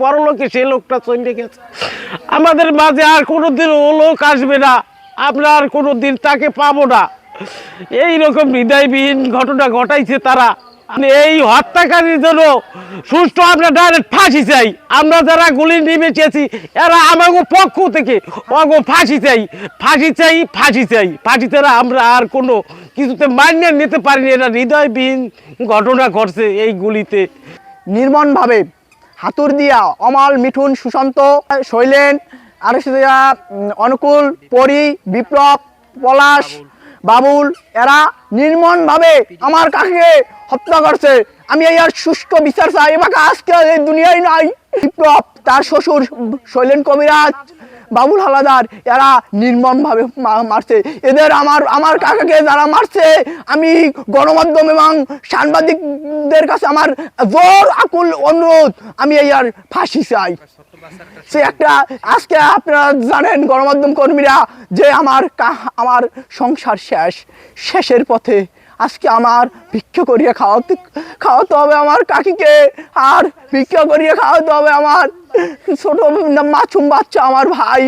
পরলোকে সে লোকটা চলে গেছে। আমাদের মাঝে আর কোনোদিন ও লোক আসবে না। আমরা আর কোনোদিন তাকে পাবো না। এই রকম হৃদয়বিহীন ঘটনা ঘটাইছে তারা। মানে এই হত্যাকারীর জন্য সুষ্ঠু আমরা ডাইরেক্ট ফাঁসি চাই। আমরা যারা গুলি নিবেচেছি, এরা আমাকে পক্ষ থেকে অগো ফাঁসি চাই। ফাঁসি চাই ফাঁসি চাই। ফাঁসি ছাড়া আমরা আর কোনো কিছুতে মান্য নিতে পারিনি। এরা হৃদয়বিহীন ঘটনা ঘটছে এই গুলিতে। নির্মমভাবে হাতুর দিয়া অমাল মিঠুন সুশান্ত শৈলেন আর হচ্ছে দিয়া, উম, অনুকূল পরি বিপ্লব পলাশ বাবুল এরা নির্মমভাবে আমার কাকে হত্যা করছে? আমি এই আর সুষ্ঠু বিচার চাই। আমাকে আজকে এই দুনিয়ায় নাই। বিপ্লব তার শ্বশুর শৈলেন কবিরাজ বাবুল হালাদার, এরা নির্মমভাবে মারছে। এদের আমার আমার কাকাকে যারা মারছে, আমি গণমাধ্যম এবং সাংবাদিকদের কাছে আমার জোর আকুল অনুরোধ, আমি এই আর ফাঁসি চাই। সে একটা, আজকে আপনারা জানেন গণমাধ্যম কর্মীরা যে আমার আমার সংসার শেষ, শেষের পথে আজকে আমার ভিক্ষা করিয়ে খাওয়াতে খাওয়াতে হবে আমার কাকিকে। আর ভিক্ষা করিয়ে খাওয়াতে হবে আমার ছোট মাছুম বাচ্চা আমার ভাই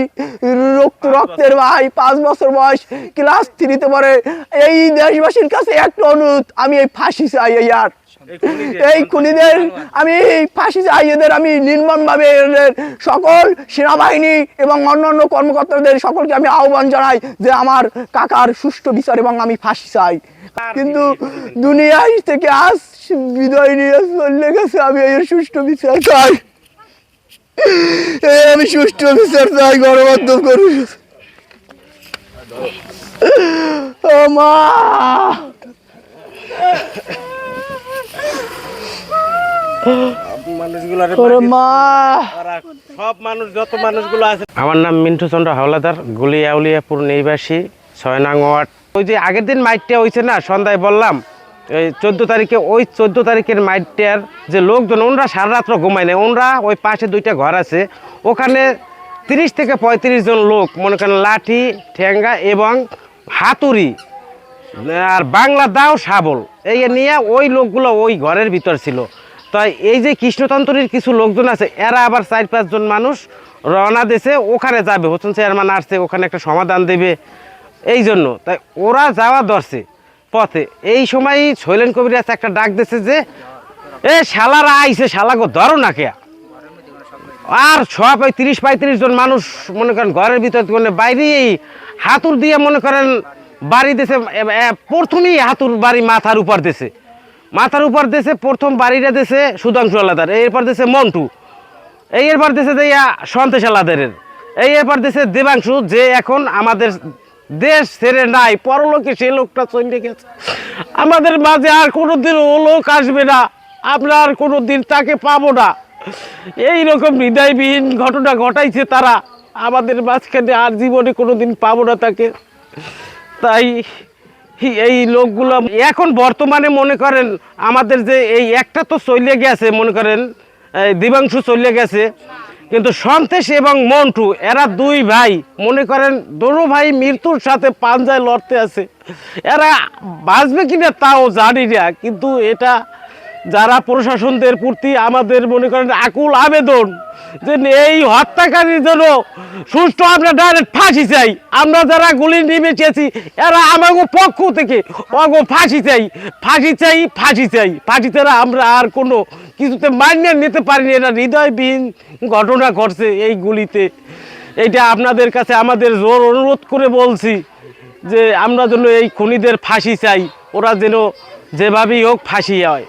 রক্ত রক্তের ভাই পাঁচ বছর বয়স ক্লাস থ্রিতে পড়ে। এই দেশবাসীর কাছে একটা অনুরোধ আমি এই ফাঁসি চাই এই আর। এই খুনিদের আমি এই ফাঁসি চাই এদের আমি নির্মমভাবে এদের সকল সেনাবাহিনী এবং অন্যান্য কর্মকর্তাদের সকলকে আমি আহ্বান জানাই যে আমার কাকার সুষ্ঠু বিচার এবং আমি ফাঁসি চাই। কিন্তু দুনিয়ায় থেকে আজ বিদায় নিয়ে চলে গেছে আমি এর সুষ্ঠু বিচার চাই। আমি সুষ্ঠু বিচার চাই গণমাধ্যম করুন ও মা! আমার নাম মিন্টু চন্দ্র হাওলাদার গুলি আউলিয়াপুর নিবাসী ছয় নং ওয়ার্ড ওই যে আগের দিন মাইটটা হয়েছে না, সন্ধ্যায় বললাম, এই চোদ্দ তারিখে, ওই চোদ্দ তারিখের মাইটটার যে লোকজন, ওনরা সারা রাত্র ঘুমায় না ওনরা ওই পাশে দুইটা ঘর আছে। ওখানে তিরিশ থেকে পঁয়ত্রিশ জন লোক, মনে করেন লাঠি, ঠেঙ্গা এবং হাতুড়ি, আর বাংলা দাও, শাবল, এই নিয়ে ওই লোকগুলো ওই ঘরের ভিতর ছিল। তাই এই যে কৃষ্ণতন্ত্রের কিছু লোকজন আছে, এরা আবার চার পাঁচজন মানুষ রওনা দেশে ওখানে যাবে। হোসেন চেয়ারম্যান আসছে, ওখানে একটা সমাধান দেবে। এই জন্য। তাই ওরা যাওয়া ধরছে পথে। এই সময় শৈলেন আছে একটা ডাক দিছে যে, এ শালারা আইছে, শালাগো ধরো না কে আর সব ওই তিরিশ পঁয়ত্রিশ জন মানুষ, মনে করেন ঘরের ভিতর মানে বাইরেই হাতুর দিয়ে মনে করেন বাড়ি দেশে প্রথমেই হাতুর বাড়ি মাথার উপর দেশে মাথার উপর দেশে প্রথম বাড়িটা দেশে সুধাংশু আলাদার, এরপর দেশে মন্টু। এই এরপর দেশে যে সন্তেশ আলাদারের। এই এরপর দেশে দেবাংশু, যে এখন আমাদের দেশ ছেড়ে নাই, পরলোকে সে লোকটা চলে গেছে। আমাদের মাঝে আর কোনোদিন ও লোক আসবে না, আমরা আর কোনোদিন তাকে পাবো না। এই রকম হৃদয়বিহীন ঘটনা ঘটাইছে তারা, আমাদের মাঝখানে আর জীবনে কোনোদিন পাবো না তাকে। তাই এই লোকগুলো এখন বর্তমানে মনে করেন আমাদের যে এই একটা তো চলে গেছে, মনে করেন দিবাংশু চলে গেছে। কিন্তু সন্তেশ এবং মন্টু, এরা দুই ভাই। মনে করেন দোনো ভাই মৃত্যুর সাথে পাঞ্জায় লড়তে আছে। এরা বাঁচবে কিনা তাও জানি না, কিন্তু এটা যারা প্রশাসনদের প্রতি আমাদের মনে করেন আকুল আবেদন যে এই হত্যাকারীর জন্য সুষ্ঠু আমরা ডাইরেক্ট ফাঁসি চাই, আমরা যারা গুলি নিবেচেছি, এরা আমাকে পক্ষ থেকে অগো ফাঁসি চাই ফাঁসি চাই ফাঁসি চাই। ফাঁসি ছাড়া আমরা আর কোনো কিছুতে মান্য নিতে পারিনি। এটা হৃদয়বিহীন ঘটনা ঘটছে এই গুলিতে। এইটা আপনাদের কাছে আমাদের জোর অনুরোধ করে বলছি যে আমরা যেন এই খুনিদের ফাঁসি চাই, ওরা যেন যেভাবেই হোক ফাঁসি হয়।